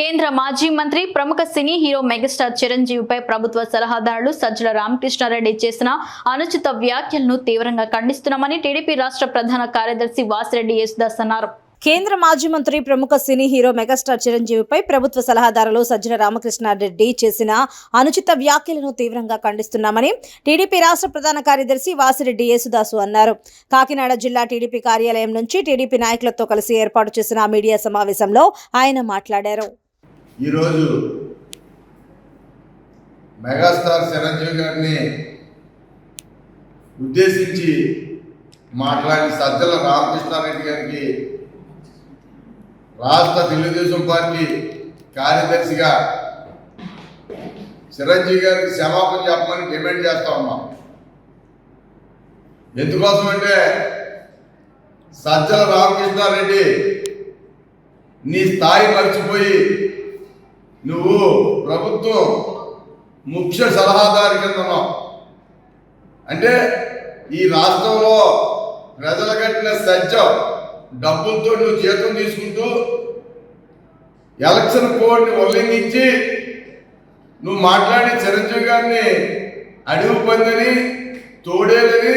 కేంద్ర మాజీ మంత్రి ప్రముఖ సినీ హీరో మెగాస్టార్ చిరంజీవిపై ప్రభుత్వ సలహాదారులు సజ్జల రామకృష్ణారెడ్డి చేసిన అనుచిత వ్యాఖ్యలను తీవ్రంగా ఖండిస్తున్నామని టీడీపీ రాష్ట్ర ప్రధాన కార్యదర్శి వాసిరెడ్డి యేసుదాస్ అన్నారు. కేంద్ర మాజీ మంత్రి ప్రముఖ సినీ హీరో మెగాస్టార్ చిరంజీవిపై ప్రభుత్వ సలహాదారులు సజ్జన రామకృష్ణారెడ్డి చేసిన అనుచిత వ్యాఖ్యలను తీవ్రంగా ఖండిస్తున్నామని టీడీపీ రాష్ట్ర ప్రధాన కార్యదర్శి వాసిరెడ్డి యేసుదాసు అన్నారు. కాకినాడ జిల్లా టీడీపీ కార్యాలయం నుంచి టీడీపీ నాయకులతో కలిసి ఏర్పాటు చేసిన మీడియా సమావేశంలో ఆయన మాట్లాడారు. ఈరోజు మెగాస్టార్ చిరంజీవి గారిని ఉద్దేశించి మాట్లాడిన సజ్జల రామకృష్ణారెడ్డి గారికి రాష్ట్ర తెలుగుదేశం పార్టీ కార్యదర్శిగా చిరంజీవి గారికి క్షమాపణ చెప్పమని డిమాండ్ చేస్తా ఉన్నాం. ఎందుకోసం అంటే సజ్జల రామకృష్ణారెడ్డి నీ స్థాయి మర్చిపోయి నువ్వు ప్రభుత్వం ముఖ్య సలహాదారు కింద అంటే ఈ రాష్ట్రంలో ప్రజలు కట్టిన సత్యం డబ్బులతో నువ్వు జీతం తీసుకుంటూ ఎలక్షన్ కోడ్ని ఉల్లంఘించి నువ్వు మాట్లాడి చిరంజీవి గారిని అడుగు పందని తోడేలని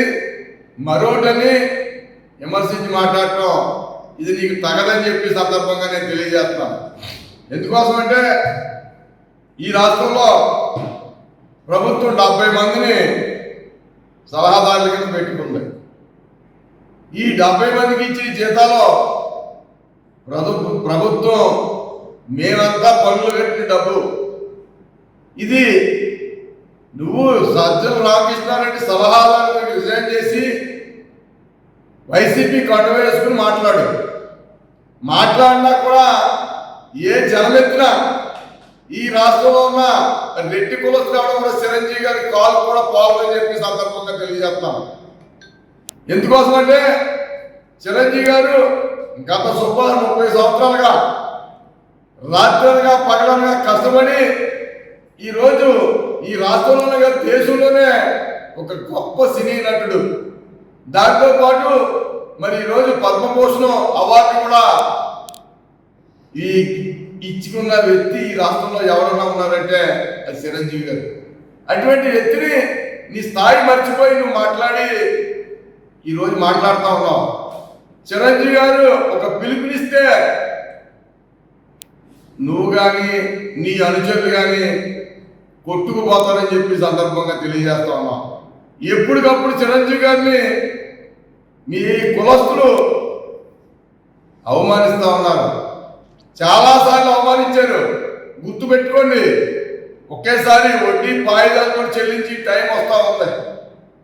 మరోటని విమర్శించి మాట్లాడటం ఇది నీకు తగదని చెప్పి సందర్భంగా నేను తెలియజేస్తాను ఎందుకోసం అంటే ఈ రాష్ట్రంలో ప్రభుత్వం డెబ్బై మందిని సలహాదారుల కింద పెట్టుకుంది. ఈ డెబ్బై మందికి ఇచ్చే జీతాలో ప్రభు ప్రభుత్వం మేమంతా పనులు కట్టిన డబ్బు. ఇది నువ్వు సజ్జల రామకృష్ణారెడ్డి సలహాదారులకు రిజైన్ చేసి వైసీపీ కట్ట వేసుకుని మాట్లాడు. మాట్లాడినా కూడా ఏ జనమెత్తినా ఈ రాష్ట్రంలో ఉన్న రెడ్డి కులస్తులు రావడం కూడా చిరంజీవి గారి కాల్ కూడా పోవాలని చెప్పి సందర్భంగా తెలియజేస్తాం ఎందుకోసం అంటే చిరంజీవి గారు గత సుమారు ముప్పై సంవత్సరాలుగా రాత్రిగా పగలనగా కష్టపడి ఈరోజు ఈ రాష్ట్రంలోనే కాదు దేశంలోనే ఒక గొప్ప సినీ నటుడు. దాంతో పాటు మరి ఈరోజు పద్మభూషణం అవార్డు కూడా ఈ ఇచ్చుకున్న వ్యక్తి ఈ రాష్ట్రంలో ఎవరన్నా ఉన్నారంటే అది చిరంజీవి గారు. అటువంటి వ్యక్తిని నీ స్థాయి మర్చిపోయి నువ్వు మాట్లాడి ఈరోజు మాట్లాడుతూ ఉన్నావు. చిరంజీవి గారు ఒక పిలుపునిస్తే నువ్వు కానీ నీ అనుచరులు కానీ కొట్టుకుపోతారని చెప్పి సందర్భంగా తెలియజేస్తా ఉన్నాం. ఎప్పటికప్పుడు చిరంజీవి గారిని మీ కులస్తులు అవమానిస్తా ఉన్నారు. చాలాసార్లు అవమానించారు. గుర్తు పెట్టుకోండి ఒకేసారి వడ్డీ వాయిదాలతో చెల్లించి టైం వస్తా ఉంది.